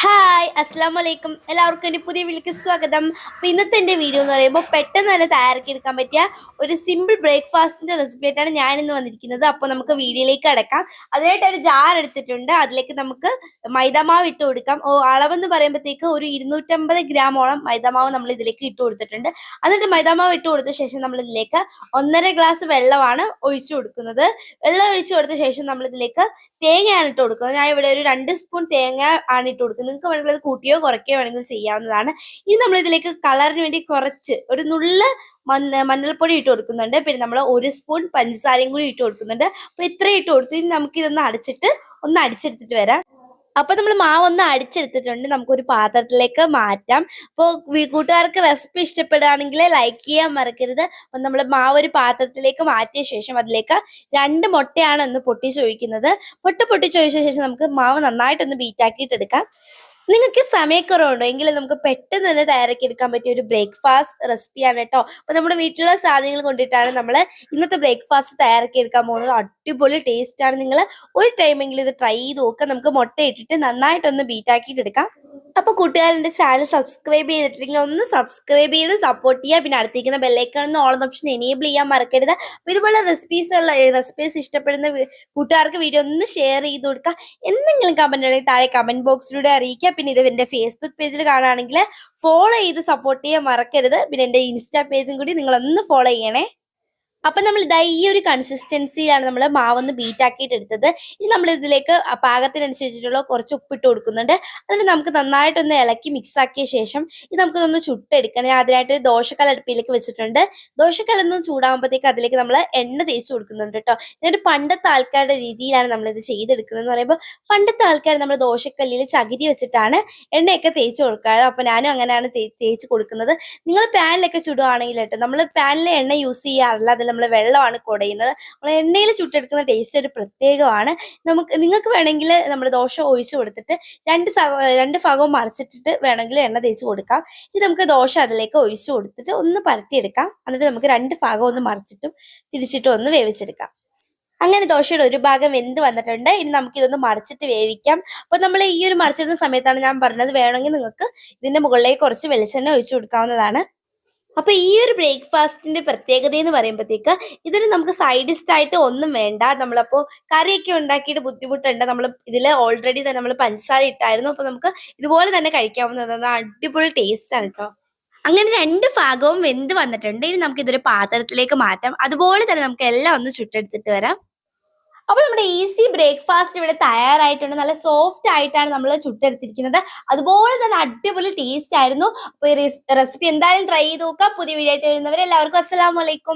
ha! Hi അസ്സാം വലൈക്കും എല്ലാവർക്കും എന്റെ പുതിയ വീട്ടിലേക്ക് സ്വാഗതം. അപ്പോൾ ഇന്നത്തെ എന്റെ വീഡിയോ എന്ന് പറയുമ്പോൾ പെട്ടെന്ന് തന്നെ തയ്യാറാക്കി എടുക്കാൻ പറ്റിയ ഒരു സിമ്പിൾ ബ്രേക്ക്ഫാസ്റ്റിന്റെ റെസിപ്പി ആയിട്ടാണ് ഞാൻ ഇന്ന് വന്നിരിക്കുന്നത്. അപ്പോൾ നമുക്ക് വീഡിയോയിലേക്ക് അടക്കാം അതിനായിട്ട് ഒരു ജാർ എടുത്തിട്ടുണ്ട്. അതിലേക്ക് നമുക്ക് മൈദാമാവ് ഇട്ട് കൊടുക്കാം. ഓ അളവെന്ന് പറയുമ്പോഴത്തേക്ക് ഒരു ഇരുന്നൂറ്റമ്പത് ഗ്രാമോളം മൈദാമാവ് നമ്മൾ ഇതിലേക്ക് ഇട്ട് കൊടുത്തിട്ടുണ്ട്. എന്നിട്ട് മൈദാമാവ് ഇട്ട് കൊടുത്ത ശേഷം നമ്മൾ ഇതിലേക്ക് ഒന്നര ഗ്ലാസ് വെള്ളമാണ് ഒഴിച്ചു കൊടുക്കുന്നത്. വെള്ളം ഒഴിച്ചു കൊടുത്ത ശേഷം നമ്മൾ ഇതിലേക്ക് തേങ്ങയാണ് ഇട്ട് കൊടുക്കുന്നത്. ഞാൻ ഇവിടെ ഒരു രണ്ട് സ്പൂൺ തേങ്ങ ആണ് ഇട്ട് കൊടുക്കുന്നത്. നിങ്ങൾക്ക് അത് കൂട്ടിയോ കുറയ്ക്കുകയോ വേണമെങ്കിൽ ചെയ്യാവുന്നതാണ്. ഇനി നമ്മൾ ഇതിലേക്ക് കളറിന് വേണ്ടി കുറച്ച് ഒരു നുള്ള മഞ്ഞ മഞ്ഞൾപ്പൊടി ഇട്ട് കൊടുക്കുന്നുണ്ട്. പിന്നെ നമ്മൾ ഒരു സ്പൂൺ പഞ്ചസാരയും കൂടി ഇട്ട് കൊടുക്കുന്നുണ്ട്. അപ്പൊ ഇത്രയും ഇട്ട് കൊടുത്തു ഇനി നമുക്ക് ഇതൊന്ന് അടച്ചിട്ട് ഒന്ന് അടിച്ചെടുത്തിട്ട് വരാം. അപ്പൊ നമ്മൾ മാവ് ഒന്ന് അടിച്ചെടുത്തിട്ടുണ്ട്. നമുക്കൊരു പാത്രത്തിലേക്ക് മാറ്റാം. അപ്പോൾ കൂട്ടുകാർക്ക് റെസിപ്പി ഇഷ്ടപ്പെടുകയാണെങ്കിൽ ലൈക്ക് ചെയ്യാൻ മറക്കരുത്. അപ്പം നമ്മൾ മാവ് ഒരു പാത്രത്തിലേക്ക് മാറ്റിയ ശേഷം അതിലേക്ക് രണ്ട് മുട്ടയാണ് ഒന്ന് പൊട്ടിച്ചൊഴിക്കുന്നത്. മുട്ട പൊട്ടിച്ചൊഴിച്ച ശേഷം നമുക്ക് മാവ് നന്നായിട്ടൊന്ന് ബീറ്റാക്കിയിട്ട് എടുക്കാം നിങ്ങൾക്ക് സമയക്കുറവുണ്ടോ? എങ്കിലും നമുക്ക് പെട്ടെന്ന് തന്നെ തയ്യാറാക്കി എടുക്കാൻ പറ്റിയ ഒരു ബ്രേക്ക്ഫാസ്റ്റ് റെസിപ്പിയാണ് കേട്ടോ. അപ്പൊ നമ്മുടെ വീട്ടിലുള്ള സാധനങ്ങൾ കൊണ്ടിട്ടാണ് നമ്മൾ ഇന്നത്തെ ബ്രേക്ക്ഫാസ്റ്റ് തയ്യാറാക്കി എടുക്കാൻ പോകുന്നത്. അടിപൊളി ടേസ്റ്റ് ആണ്. നിങ്ങൾ ഒരു ടൈമെങ്കിലും ഇത് ട്രൈ ചെയ്ത് നോക്കുക നമുക്ക് മുട്ട ഇട്ടിട്ട് നന്നായിട്ടൊന്ന് ബീറ്റ് ആക്കിയിട്ട് എടുക്കാം. അപ്പൊ കൂട്ടുകാരന്റെ ചാനൽ സബ്സ്ക്രൈബ് ചെയ്തിട്ടില്ലെങ്കിൽ ഒന്ന് സബ്സ്ക്രൈബ് ചെയ്ത് സപ്പോർട്ട് ചെയ്യുക പിന്നെ അടുത്തേക്കുന്ന ബെല്ലൈക്കണെന്ന് ഓൾ ഓപ്ഷൻ എനേബിൾ ചെയ്യാൻ മറക്കരുത്. അപ്പൊ ഇതുപോലെ റെസിപ്പീസ് ഉള്ള റെസിപ്പീസ് ഇഷ്ടപ്പെടുന്ന കൂട്ടുകാർക്ക് വീഡിയോ ഒന്ന് ഷെയർ ചെയ്ത് കൊടുക്കുക എന്തെങ്കിലും കമന്റ് ഉണ്ടെങ്കിൽ താഴെ കമന്റ് ബോക്സിലൂടെ അറിയിക്കുക പിന്നെ ഇത് എന്റെ ഫേസ്ബുക്ക് പേജിൽ കാണുകയാണെങ്കിൽ ഫോളോ ചെയ്ത് സപ്പോർട്ട് ചെയ്യാൻ മറക്കരുത്. പിന്നെ എന്റെ ഇൻസ്റ്റാ പേജും കൂടി നിങ്ങൾ ഒന്ന് ഫോളോ ചെയ്യണേ. അപ്പൊ നമ്മൾ ഇതാ ഈ ഒരു കൺസിസ്റ്റൻസിയിലാണ് നമ്മൾ മാവൊന്ന് ബീറ്റാക്കിയിട്ട് എടുത്തത് ഇനി നമ്മൾ ഇതിലേക്ക് പാകത്തിനനുസരിച്ചിട്ടുള്ള കുറച്ച് ഉപ്പിട്ട് കൊടുക്കുന്നുണ്ട്. അതിന് നമുക്ക് നന്നായിട്ടൊന്ന് ഇളക്കി മിക്സ് ആക്കിയ ശേഷം ഇത് നമുക്കിതൊന്ന് ചുട്ടെടുക്കണം. അതിനായിട്ട് ദോശക്കല അടുപ്പിലേക്ക് വെച്ചിട്ടുണ്ട്. ദോശക്കലൊന്നും ചൂടാകുമ്പോഴത്തേക്ക് അതിലേക്ക് നമ്മൾ എണ്ണ തേച്ച് കൊടുക്കുന്നുണ്ട് കേട്ടോ. എന്നിട്ട് പണ്ടത്തെ ആൾക്കാരുടെ രീതിയിലാണ് നമ്മൾ ഇത് ചെയ്തെടുക്കുന്നത് എന്ന് പറയുമ്പോൾ പണ്ടത്തെ ആൾക്കാർ നമ്മൾ ദോശക്കല്ലിൽ ചകിരി വെച്ചിട്ടാണ് എണ്ണയൊക്കെ തേച്ച് കൊടുക്കാറ്. അപ്പൊ ഞാനും അങ്ങനെയാണ് തേച്ച് കൊടുക്കുന്നത്. നിങ്ങൾ പാനിലൊക്കെ ചുടുവാണെങ്കിൽ കേട്ടോ നമ്മൾ പാനിലെ എണ്ണ യൂസ് ചെയ്യാറില്ല. അതിൽ നമ്മൾ വെള്ളമാണ് കുടയുന്നത്. നമ്മൾ എണ്ണയിൽ ചുട്ടെടുക്കുന്ന ടേസ്റ്റ് ഒരു പ്രത്യേകമാണ്. നമുക്ക് നിങ്ങൾക്ക് വേണമെങ്കിൽ നമ്മൾ ദോശ ഒഴിച്ചു കൊടുത്തിട്ട് രണ്ട് രണ്ട് ഭാഗവും മറിച്ചിട്ടിട്ട് വേണമെങ്കിൽ എണ്ണ തേച്ച് കൊടുക്കാം. ഇനി നമുക്ക് ദോശ അതിലേക്ക് ഒഴിച്ചു കൊടുത്തിട്ട് ഒന്ന് പരത്തിയെടുക്കാം. എന്നിട്ട് നമുക്ക് രണ്ട് ഭാഗം ഒന്ന് മറിച്ചിട്ടും തിരിച്ചിട്ടും ഒന്ന് വേവിച്ചെടുക്കാം. അങ്ങനെ ദോശയുടെ ഒരു ഭാഗം വെന്ത് വന്നിട്ടുണ്ട്. ഇനി നമുക്ക് ഇതൊന്ന് മറിച്ചിട്ട് വേവിക്കാം. അപ്പൊ നമ്മൾ ഈ ഒരു മറിച്ചിരുന്ന സമയത്താണ് ഞാൻ പറഞ്ഞത് വേണമെങ്കിൽ നിങ്ങൾക്ക് ഇതിന്റെ മുകളിലേക്ക് കുറച്ച് വെളിച്ചെണ്ണ ഒഴിച്ചു കൊടുക്കാവുന്നതാണ്. അപ്പൊ ഈ ഒരു ബ്രേക്ക്ഫാസ്റ്റിന്റെ പ്രത്യേകത എന്ന് പറയുമ്പോഴത്തേക്ക് ഇതിന് നമുക്ക് സൈഡ് ഡിഷ് ആയിട്ട് ഒന്നും വേണ്ട. നമ്മളപ്പോ കറിയൊക്കെ ഉണ്ടാക്കിയിട്ട് ബുദ്ധിമുട്ടുണ്ട്. നമ്മൾ ഇതിൽ ഓൾറെഡി തന്നെ നമ്മൾ പഞ്ചസാര ഇട്ടായിരുന്നു. അപ്പൊ നമുക്ക് ഇതുപോലെ തന്നെ കഴിക്കാവുന്നതാണ്. അടിപൊളി ടേസ്റ്റ് ആണ് കേട്ടോ അങ്ങനെ രണ്ട് ഭാഗവും വെന്ത് വന്നിട്ടുണ്ട്. ഇനി നമുക്ക് ഇതൊരു പാത്രത്തിലേക്ക് മാറ്റാം. അതുപോലെ തന്നെ നമുക്ക് എല്ലാം ഒന്ന് ചുട്ടെടുത്തിട്ട് വരാം. അപ്പൊ നമ്മുടെ ഈസി ബ്രേക്ക്ഫാസ്റ്റ് ഇവിടെ തയ്യാറായിട്ടുണ്ട്. നല്ല സോഫ്റ്റ് ആയിട്ടാണ് നമ്മൾ ചുട്ടെടുത്തിരിക്കുന്നത്. അതുപോലെ തന്നെ അടിപൊളി ടേസ്റ്റ് ആയിരുന്നു. അപ്പൊ ഈ റെസിപ്പി എന്തായാലും ട്രൈ ചെയ്ത് നോക്കാം. പുതിയ വീഡിയോ ആയിട്ട് വരുന്നവരെ എല്ലാവർക്കും അസ്സലാമലൈക്കും